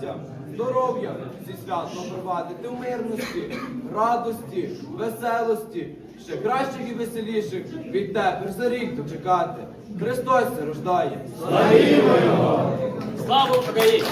Щастя, здоров'я, зі святом провадити в мирності, радості, веселості, ще кращих і веселіших від тепер за рік дочекати. Христос се рождає. Слава Україні!